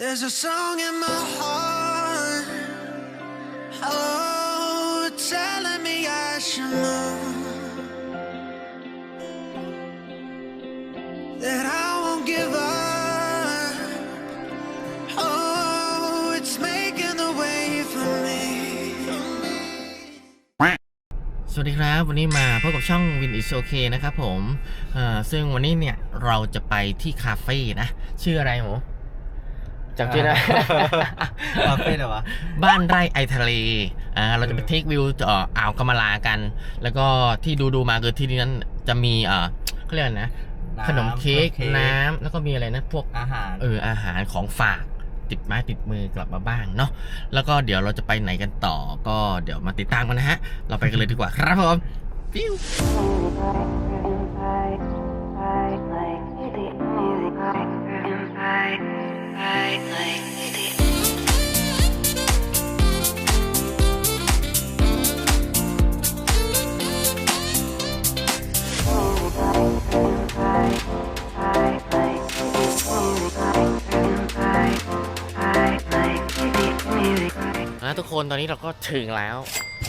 There's a song in my heart, oh, telling me I should know that I won't give up. Oh, it's making the way for me. สวัสดีครับ วันนี้มาพบกับช่อง Win is okay นะครับผม เอ่อ ซึ่งวันนี้เนี่ย เราจะไปที่คาเฟ่นะ ชื่ออะไรหมู จำชื่อได้คาเฟ่เหรอวะบ้านไร่ไอทะเลอ่าเราจะไปเทควิวเอ่ออ่าวกำมะลากัน แล้วก็ที่ดูดูๆมาคือที่นี่นั้นจะมีเอ่อเขาเรียกอะไรนะน้ำขนมเค้กขนมเค้กน้ำแล้วก็มีอะไรนะพวกอาหารเอออาหารของฝากติดไม้ติดมือกลับมาบ้างเนาะแล้วก็เดี๋ยวเราจะไปไหนกันต่อ ก็เดี๋ยวมาติดตามกันนะฮะ เราไปกันเลยดีกว่าครับผมฟิว นะทุกคนตอนนี้เราก็ถึงแล้ว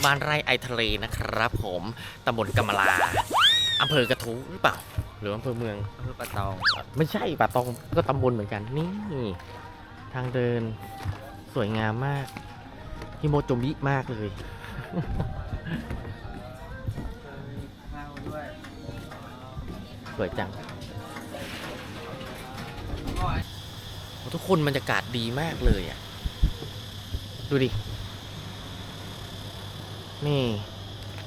บ้านไร่ไอทะเลนะครับผมตำบลกำมะลาอำเภอกระทู้หรือเปล่า หรืออำเภอเมืองอำเภอปะตองไม่ใช่ป่าตองก็ตำบลเหมือนกันนี่ ทางเดินสวยงามมากฮิโมโจมิมากเลยข้าวด้วยสวยจังโอ้ทุกคนบรรยากาศดีมากเลยอะ ดูดิ นี่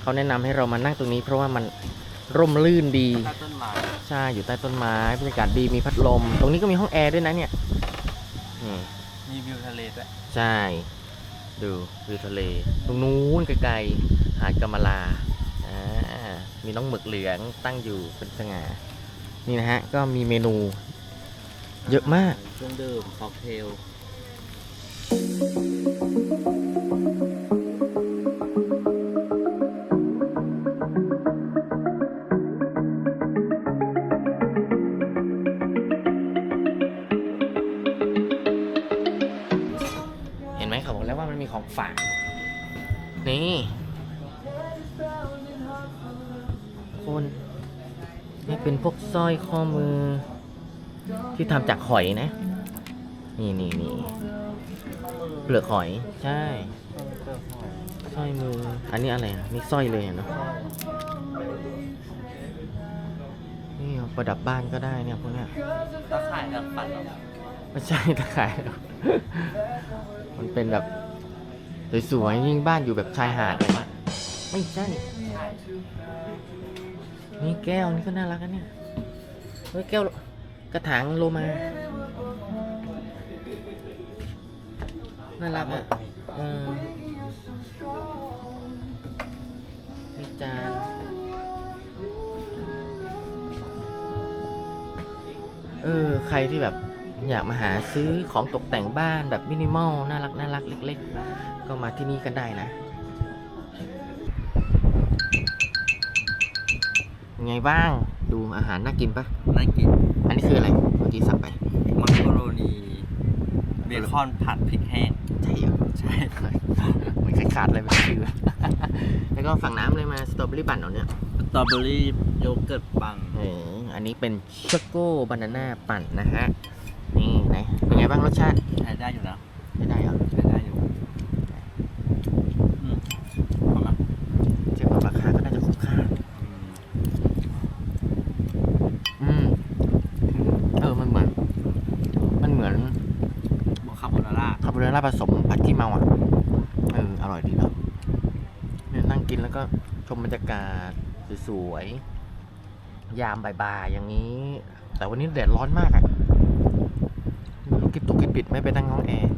เขาแนะนำให้เรามานั่งตรงนี้เพราะว่ามันร่มรื่นดีใต้ต้นไม้ใช่อยู่ใต้ต้นไม้บรรยากาศดีมีพัดลม ตรงนี้ก็มีห้องแอร์ด้วยนะเนี่ยนี่มีวิวทะเลด้วยใช่ ดูวิวทะเล ตรงนู้นไกลๆหาดกำมะลาอ่ามีน้องหมึกเหลืองตั้งอยู่เป็นสง่านี่นะฮะ ก็มีเมนู เยอะมากเครื่องดื่มค็อกเทล ฝากนี่คนนี่เป็นพวกสร้อยข้อมือ ที่ทำจากหอยนะ นี่นี่นี่เปลือกหอยใช่สร้อยมือ อันนี้อะไรอะนี่สร้อยเลยอะเนาะนี่เอาประดับบ้านก็ได้เนี่ยพวกเนี้ยตะข่ายกับปัดเหรอไม่ใช่ตะข่ายหรอกมันเป็นแบบ สวยๆยิ่งบ้านอยู่แบบชายหาดเลยนะไม่ใช่ นี่แก้วนี่ก็น่ารักนะเนี่ยเฮ้ยแก้วกระถางโลมา น่ารักอะเออนี่จานเออ ใครที่แบบ อยากมาหาซื้อของตกแต่งบ้านแบบมินิมอลน่ารักน่ารักเล็ก ๆ ก็มาที่นี่กันได้นะยังไงบ้างดูอาหารน่ากินปะน่ากินอันนี้คืออะไรเมื่อกี้สั่งไปมักโกโรนีเบคอนผัดพริกแห้งใช่เหรอใช่เหมือนขาดๆอะไรไปชื่อแล้วก็ฝั่งน้ำเลยมาสตรอเบอรี่ปั่นเอาเนี่ยสตรอเบอรี่โยเกิร์ตปังเอออันนี้เป็นช็อกโกบานาน่าปั่นนะฮะนี่ ไหน เป็นไงบ้างรสชาติใช้ได้อยู่นะไม่ได้เหรอใช้ได้อยู่อืมเอามาเทียบกับราคาก็น่าจะคุ้มค่า อืมอืมเออ มันเหมือน มันเหมือนบอกคาโบนาร่าคาโบนาร่าผสมผัดขี้เมาอะ เออ อร่อยดีเนาะเนี่ยนั่งกินแล้วก็ชมบรรยากาศสวยๆ ยามบ่ายๆ อย่างนี้ แต่วันนี้แดดร้อนมากอะไม่รู้ กิบตุกกิบปิดไม่ไปนั่งห้องแอร์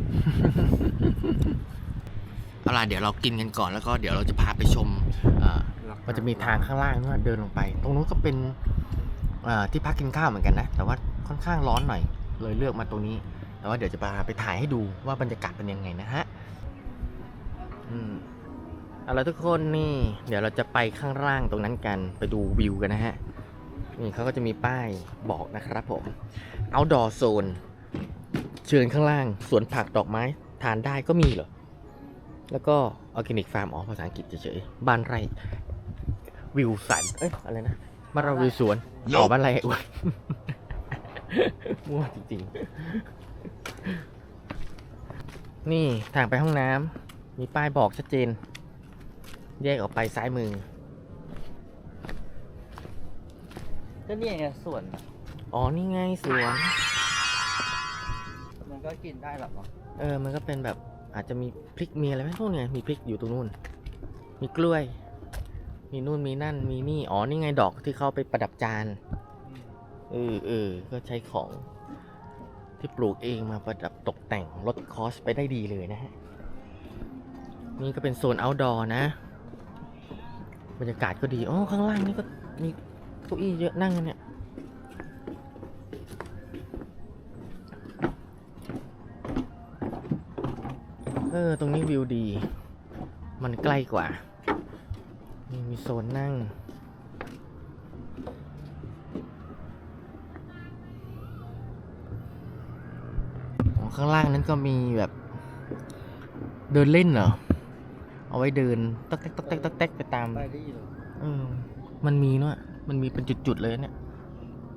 เอาล่ะเดี๋ยวเรากินกันก่อนแล้วก็เดี๋ยวเราจะพาไปชมอ่ามันจะมีทางข้างล่างนู่นนะเดินลงไป ตรงนู้นก็เป็นอ่าที่พักกินข้าวเหมือนกันนะ แต่ว่าค่อนข้างร้อนหน่อย เลยเลือกมาตรงนี้ แต่ว่าเดี๋ยวจะพาไปถ่ายให้ดูว่าบรรยากาศเป็นยังไงนะฮะอืมเอาละทุกคนนี่ เดี๋ยวเราจะไปข้างล่างตรงนั้นกันไปดูวิวกันนะฮะ นี่เขาก็จะมีป้ายบอกนะครับผม outdoor zone เชิญข้างล่างสวนผักดอกไม้ทานได้ก็มีเหรอ แล้วก็ออร์แกนิกฟาร์มอ๋อภาษาอังกฤษเฉยๆบ้านไร่วิวสัน เอ้ย อะไรนะบ้านเราวิวสวนอ๋อบ้านไร่อ้วนมั่วจริงๆ นี่ทางไปห้องน้ำมีป้ายบอกชัดเจน แยกออกไปซ้ายมือ ก็นี่ไงส่วน อ๋อ นี่ไงสวนมัน ก็กินได้หรอกเนาะเออ มันก็เป็นแบบอาจจะมีพริกมีอะไรไหมพวกเนี้ยมีพริกอยู่ตรงนู้นมีกล้วย มีนู่นมีนั่นมีนี่ อ๋อ นี่ไงดอกที่เขาไปประดับจานเออเออ ก็ใช้ของที่ปลูกเองมาประดับตกแต่งลดคอสไปได้ดีเลยนะฮะ นี่ก็เป็นโซน outdoor นะ บรรยากาศก็ดี อ๋อ ข้างล่างนี่ก็มีเก้าอี้เยอะนั่งกันเนี่ย เออตรงนี้วิวดี มันใกล้กว่า นี่มีโซนนั่งอ๋อข้างล่างนั้นก็มีแบบเดินเล่นเหรอ เอาไว้เดินตักแตกตักแตกตักแตกไปตามไปได้เหรอเออมันมีเนอะมันมีเป็นจุดๆเลยเนี่ย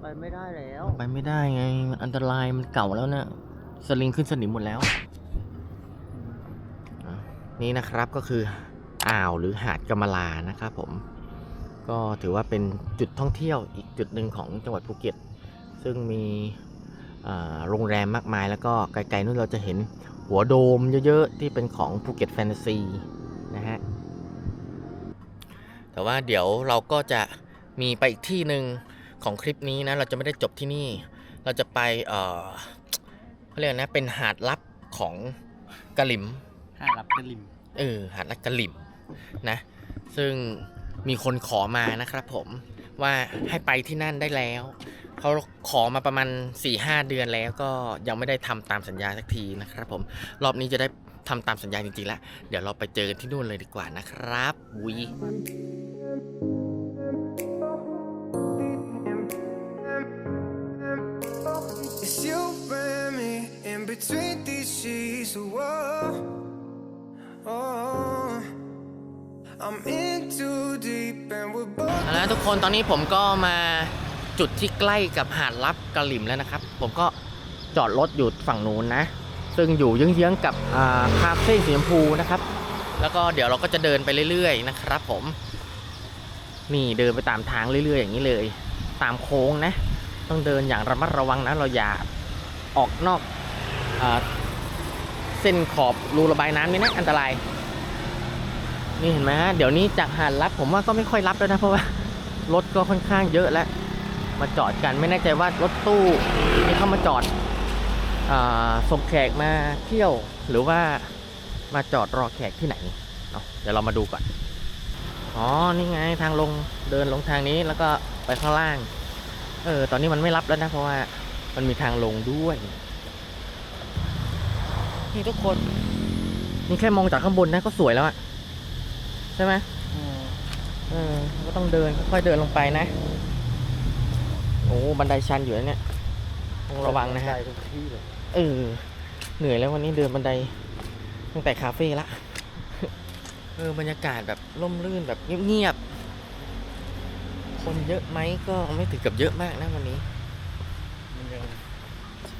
ไปไม่ได้แล้ว ไปไม่ได้ไง มันอันตราย มันเก่าแล้วเนะสลิงขึ้นสนิมหมดแล้วอะ นี่นะครับก็คืออ่าวหรือหาดกำมะลานะครับผมก็ถือว่าเป็นจุดท่องเที่ยวอีกจุดหนึ่งของจังหวัดภูเก็ต ซึ่งมีโรงแรมมากมาย แล้วก็ไกลๆนู้นเราจะเห็นหัวโดมเยอะๆ ที่เป็นของภูเก็ตแฟนตาซีนะฮะแต่ว่าเดี๋ยวเราก็จะมีไปอีกที่หนึ่งของคลิปนี้นะ เราจะไม่ได้จบที่นี่ เราจะไปเอ่อเขาเรียกนะเป็นหาดลับของกะหลิม หารับกระลิมเออหาดลักกะหลิมนะ ซึ่งมีคนขอมานะครับผมว่าให้ไปที่นั่นได้แล้ว เขาขอมาประมาณ4-5เดือนแล้วก็ยังไม่ได้ทำตามสัญญาสักทีนะครับผมรอบนี้จะได้ทำตามสัญญาจริงๆแล้ว เดี๋ยวเราไปเจอกันที่นู่นเลยดีกว่านะครับวิ It's you and me in between these sheets. Whoa, oh, I'm in too deep and we're both. เอาละทุกคนตอนนี้ผมก็มาจุดที่ใกล้กับหาดลับกะหลิมแล้วนะครับ ผมก็จอดรถอยู่ฝั่งนู้นนะ ซึ่งอยู่เยื้องๆกับคาเฟ่สีชมพูนะครับ แล้วก็เดี๋ยวเราก็จะเดินไปเรื่อยๆนะครับ ผม นี่เดินไปตามทางเรื่อยๆ อย่างนี้เลย ตามโค้งนะ ต้องเดินอย่างระมัดระวังนะเราอย่าออกนอกอ เส้นขอบรูระบายน้ำนี่นะอันตราย นี่เห็นไหมฮะเดี๋ยวนี้จากหาดลับผมว่าก็ไม่ค่อยรับแล้วนะเพราะว่ารถก็ค่อนข้างเยอะแล้ว มาจอดกันไม่แน่ใจว่ารถตู้ที่เข้ามาจอดอส่งแขกมาเที่ยวหรือว่ามาจอดรอแขกที่ไหนเเดี๋ยวเรามาดูก่อนอ๋อนี่ไงทางลงเดินลงทางนี้แล้วก็ไปข้างล่าง เออ ตอนนี้มันไม่รับแล้วนะ เพราะว่ามันมีทางลงด้วย นี่ทุกคน นี่แค่มองจากข้างบนนะก็สวยแล้วอะใช่ไหมเออก็ต้องเดินค่อยๆเดินลงไปนะ โอ้บันไดชันอยู่นะเนี่ยต้องระวังนะฮะได้ทุกที่เลยเออเหนื่อยแล้ววันนี้เดินบันไดตั้งแต่คาเฟ่ละเออบรรยากาศแบบร่มรื่นแบบเงียบๆ คนเยอะไหมก็ไม่ถึงกับเยอะมากนะวันนี้ มันยัง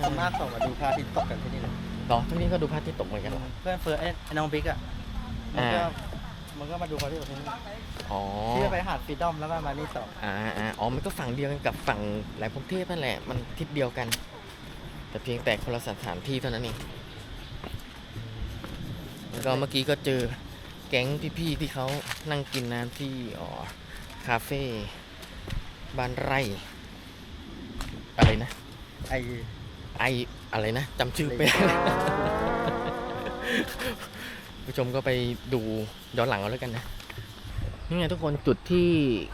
สามารถส่งมาดูพระอาทิตย์ตกกันที่นี่เลย รอที่นี่ก็ดูพระอาทิตย์ตกเหมือนกันเหรอ เพื่อนเฟิร์สไอ้ไอ้น้องบิ๊กอะมันก็อ่า มันก็มาดูพระอาทิตย์ตกที่นี่อ๋อที่จะไปหาดฟรีดอมแล้วก็มานี่สองอ่าอ่าอ๋อมันก็ฝั่งเดียวกันกับฝั่งแหลมพรหมเทพนั่นแหละ มันทิศเดียวกัน แต่เพียงแต่คนละสถานที่เท่านั้นเองแล้วก็เมื่อกี้ก็เจอแก๊งพี่ๆที่เขานั่งกินน้ำที่อ๋อคาเฟ่บ้านไร่ อะไรนะ ไอ้ไอ อะไรนะจำชื่อไปผู้ชมก็ไปดูย้อนหลังเอาแล้วกันนะนี่ไงทุกคนจุดที่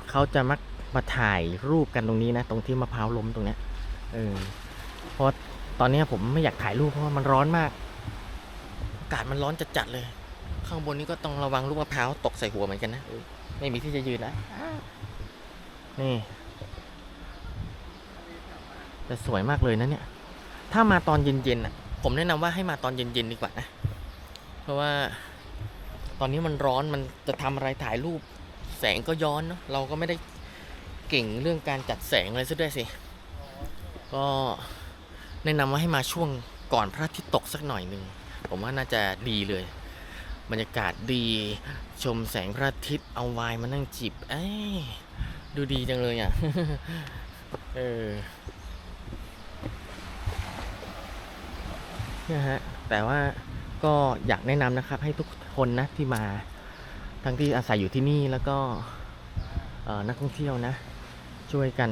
เขาจะมักมาถ่ายรูปกันตรงนี้นะ ตรงที่มะพร้าวล้มตรงเนี้ยเออเพราะตอนเนี้ยผมไม่อยากถ่ายรูปเพราะว่ามันร้อนมากอากาศมันร้อนจัดๆเลย ข้างบนนี้ก็ต้องระวังลูกมะพร้าวตกใส่หัวเหมือนกันนะเออไม่มีที่จะยืนนะนี่แต่สวยมากเลยนะเนี่ย ถ้ามาตอนเย็นๆอะ ผมแนะนำว่าให้มาตอนเย็นๆดีกว่านะ เพราะว่าตอนนี้มันร้อนมันจะทำอะไรถ่ายรูปแสงก็ย้อนเนาะเราก็ไม่ได้เก่งเรื่องการจัดแสงอะไรซะด้วยสิ ก็แนะนำว่าให้มาช่วงก่อนพระอาทิตย์ตกสักหน่อยหนึ่งผมว่าน่าจะดีเลยบรรยากาศดีชมแสงพระอาทิตย์เอาไวน์มานั่งจิบ เอ้ยดูดีจังเลยอะ เออ นี่ยฮะแต่ว่าก็อยากแนะนำนะครับ ให้ทุกคนนะที่มา ทั้งที่อาศัยอยู่ที่นี่แล้วก็นักท่องเที่ยวนะ ช่วยกัน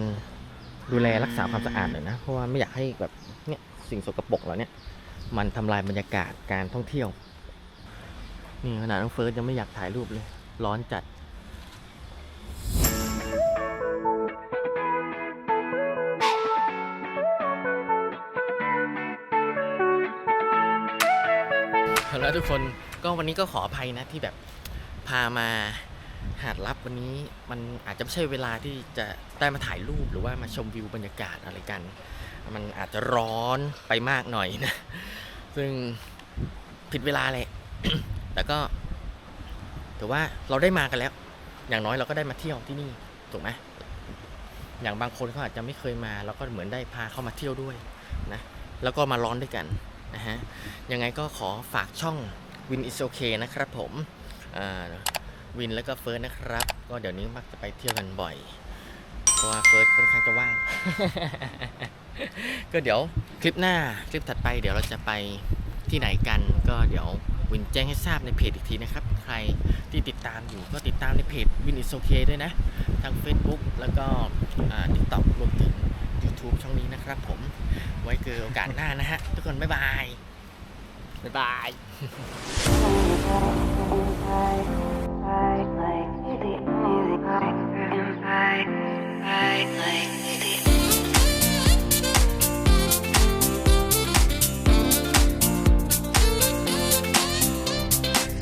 ดูแลรักษาความสะอาดหน่อยนะ เพราะว่าไม่อยากให้แบบเนี่ยสิ่งสกปรกเหล่านี้มันทำลายบรรยากาศการท่องเที่ยวนี่ขนาดน้องเฟิร์สยังไม่อยากถ่ายรูปเลย ร้อนจัด แล้วทุกคนก็วันนี้ก็ขออภัยนะที่แบบพามาหาดลับวันนี้มันอาจจะไม่ใช่เวลาที่จะได้มาถ่ายรูปหรือว่ามาชมวิวบรรยากาศอะไรกัน มันอาจจะร้อนไปมากหน่อยนะ ซึ่งผิดเวลาแหละแต่ก็ถือว่าเราได้มากันแล้ว อย่างน้อยเราก็ได้มาเที่ยวที่นี่ถูกไหมอย่างบางคนเขาอาจจะไม่เคยมาเราก็เหมือนได้พาเข้ามาเที่ยวด้วยนะแล้วก็มาร้อนด้วยกัน นะฮะยังไงก็ขอฝากช่อง Win is okay นะครับผมวินแล้วก็เฟิร์สนะครับ ก็เดี๋ยวนี้มักจะไปเที่ยวกันบ่อย เพราะว่าเฟิร์สค่อนข้างจะว่าง ก็เดี๋ยวคลิปหน้าคลิปถัดไป เดี๋ยวเราจะไปที่ไหนกันก็เดี๋ยววินแจ้งให้ทราบในเพจอีกทีนะครับ ใครที่ติดตามอยู่ก็ติดตามในเพจ Win is okay ด้วยนะ ทั้ง Facebook แล้วก็ทิกตอกรวมถึง YouTube ช่องนี้นะครับผม ไว้เจอโอกาสหน้านะฮะ ทุกคนบ๊ายบาย บ๊ายบาย I like, like, like, like, I like,